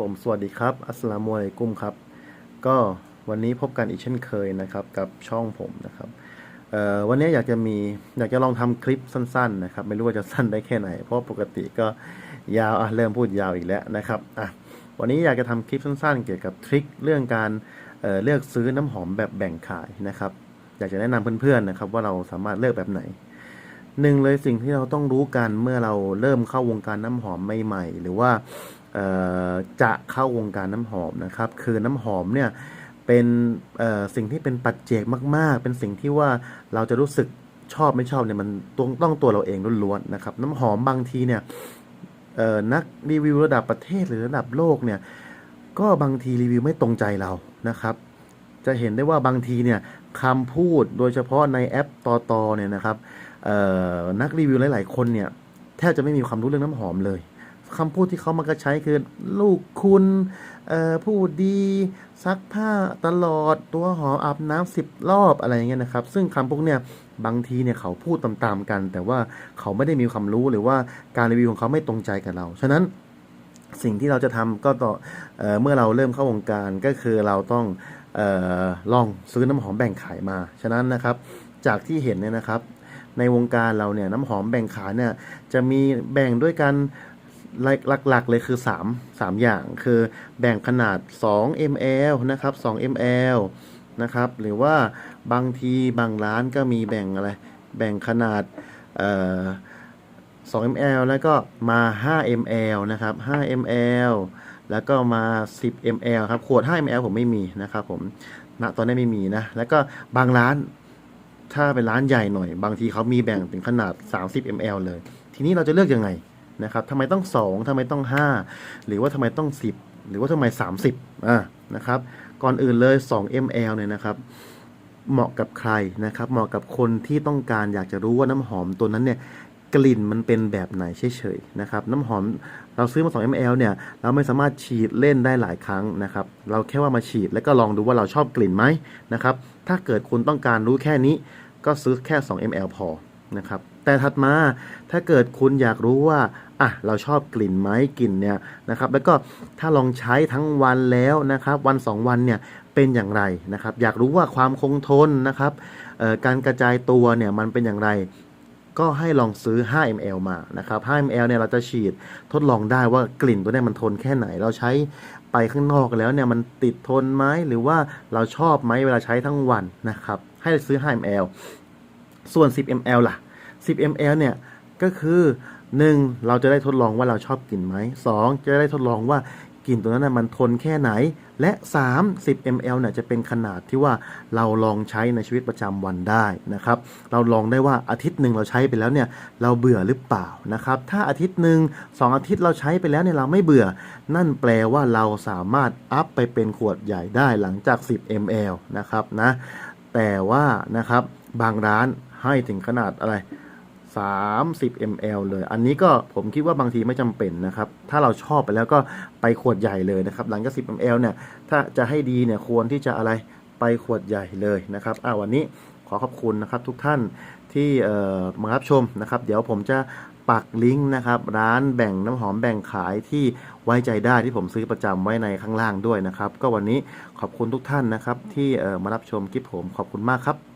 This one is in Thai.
ผมสวัสดีครับ อัสลามุอะลัยกุมครับ ก็วันนี้พบกันอีกเช่นเคยนะครับ กับช่องผมนะครับวันนี้อยากจะมีอยากจะลองทำคลิปสั้น ๆ นะครับ ไม่รู้ว่าจะสั้นได้แค่ไหน เพราะปกติก็ยาวอะเริ่มพูดยาวอีกแล้วนะครับอะวันนี้อยากจะทำคลิปสั้น ๆ เกี่ยวกับทริคเรื่องการเเลือกซื้อน้ำหอมแบบแบ่งขายนะครับ อยากจะแนะนำเพื่อนๆนะครับ ว่าเราสามารถเลือกแบบไหนหนึ่งเลยสิ่งที่เราต้องรู้กันเมื่อเราเริ่มเข้าวงการน้ำหอมใหม่ๆหรือว่า จะเข้าวงการน้ำหอมนะครับ คือน้ำหอมเนี่ยเป็นสิ่งที่เป็นปัจเจกมาก ๆ เป็นสิ่งที่ว่าเราจะรู้สึกชอบไม่ชอบเนี่ยมันต้องต้องตัวเราเองล้วนๆนะครับ น้ำหอมบางทีเนี่ยนักรีวิวระดับประเทศหรือระดับโลกเนี่ยก็บางทีรีวิวไม่ตรงใจเรานะครับ จะเห็นได้ว่าบางทีเนี่ยคำพูดโดยเฉพาะในแอปตอตอเนี่ยนะครับนักรีวิวหลาย ๆ คนเนี่ยแทบจะไม่มีความรู้เรื่องน้ำหอมเลย คำพูดที่เขามักจะใช้คือลูกคุณเอ่อพูดดีซักผ้าตลอดตัวหอมอาบน้ำสิบรอบอะไรอย่างเงี้ยนะครับ ซึ่งคำพวกเนี่ยบางทีเนี่ยเขาพูดตามๆกัน แต่ว่าเขาไม่ได้มีความรู้หรือว่าการรีวิวของเขาไม่ตรงใจกับเรา ฉะนั้นสิ่งที่เราจะทำก็ต่อเออเมื่อเราเริ่มเข้าวงการก็คือเราต้องออลองซื้อน้ำหอมแบ่งขายมา ฉะนั้นนะครับจากที่เห็นเนี่ยนะครับ ในวงการเราเนี่ยน้ำหอมแบ่งขายเนี่ยจะมีแบ่งด้วยกัน หลักๆเลยคือ 3 3 อย่างคือแบ่งขนาด 2 ml นะครับ 2 ml นะครับ หรือว่าบางทีบางร้านก็มีแบ่งอะไร แบ่งขนาดเอ่อ2 ml แล้วก็มา 5 ml นะครับ 5 ml แล้วก็มา 10 ml ครับ ขวด 5 ml ผมไม่มีนะครับผม ณ ตอนนี้ไม่มีนะ แล้วก็บางร้าน ถ้าเป็นร้านใหญ่หน่อย บางทีเขามีแบ่งถึงขนาด 30 ml เลย ทีนี้เราจะเลือกยังไง นะครับทำไมต้อง 2ทำไมต้อง 5 หรือว่าทำไมต้อง 10 หรือว่าทำไม 30อ่านะครับ ก่อนอื่นเลย 2 ml เนี่ยนะครับ เหมาะกับใครนะครับ เหมาะกับคนที่ต้องการอยากจะรู้ว่าน้ำหอมตัวนั้นเนี่ยกลิ่นมันเป็นแบบไหนเฉยๆนะครับน้ำหอมเราซื้อมา 2 ml เนี่ยเราไม่สามารถฉีดเล่นได้หลายครั้งนะครับเราแค่ว่ามาฉีดแล้วก็ลองดูว่าเราชอบกลิ่นไหมนะครับถ้าเกิดคุณต้องการรู้แค่นี้ก็ซื้อแค่ 2 ml พอ นะครับ แต่ถัดมาถ้าเกิดคุณอยากรู้ว่าอะเราชอบกลิ่นไหมกลิ่นเนี่ยนะครับ แล้วก็ถ้าลองใช้ทั้งวันแล้วนะครับ วัน 2 วันเนี่ยเป็นอย่างไรนะครับ อยากรู้ว่าความคงทนนะครับการกระจายตัวเนี่ยมันเป็นอย่างไรก็ให้ลองซื้อ 5 ml มา นะครับ 5 ml เนี่ยเราจะฉีดทดลองได้ว่ากลิ่นตัวนี้มันทนแค่ไหน เราใช้ไปข้างนอกแล้วเนี่ยมันติดทนไหมหรือว่าเราชอบไหมเวลาใช้ทั้งวันนะครับ ให้ซื้อ 5 ml ส่วน 10 ml ล่ะ 10 ml เนี่ย ก็คือ 1. เราจะได้ทดลองว่าเราชอบกลิ่นไหม 2. จะได้ทดลองว่ากลิ่นตัวนั้นนะมันทนแค่ไหน และ 3. 10 ml เนี่ยจะเป็นขนาดที่ว่าเราลองใช้ในชีวิตประจำวันได้นะครับ เราลองได้ว่าอาทิตย์หนึ่งเราใช้ไปแล้วเนี่ยเราเบื่อหรือเปล่านะครับ ถ้าอาทิตย์หนึ่งสองอาทิตย์เราใช้ไปแล้วเนี่ยเราไม่เบื่อ นั่นแปลว่าเราสามารถอัพไปเป็นขวดใหญ่ได้หลังจาก 10 ml นะครับนะ แต่ว่านะครับบางร้านให้ถึงขนาดอะไร 30 ml เลย อันนี้ก็ผมคิดว่าบางทีไม่จำเป็นนะครับ ถ้าเราชอบไปแล้วก็ไปขวดใหญ่เลยนะครับ หลังจาก 10 ml เนี่ย ถ้าจะให้ดีเนี่ยควรที่จะอะไรไปขวดใหญ่เลยนะครับ อ่าวันนี้ขอขอบคุณนะครับทุกท่าน ที่เอ่อมารับชมนะครับ เดี๋ยวผมจะปักลิงก์นะครับ ร้านแบ่งน้ำหอมแบ่งขายที่ไว้ใจได้ที่ผมซื้อประจำไว้ในข้างล่างด้วยนะครับ ก็วันนี้ขอบคุณทุกท่านนะครับ ที่เอ่อมารับชมคลิปผมขอบคุณมากครับ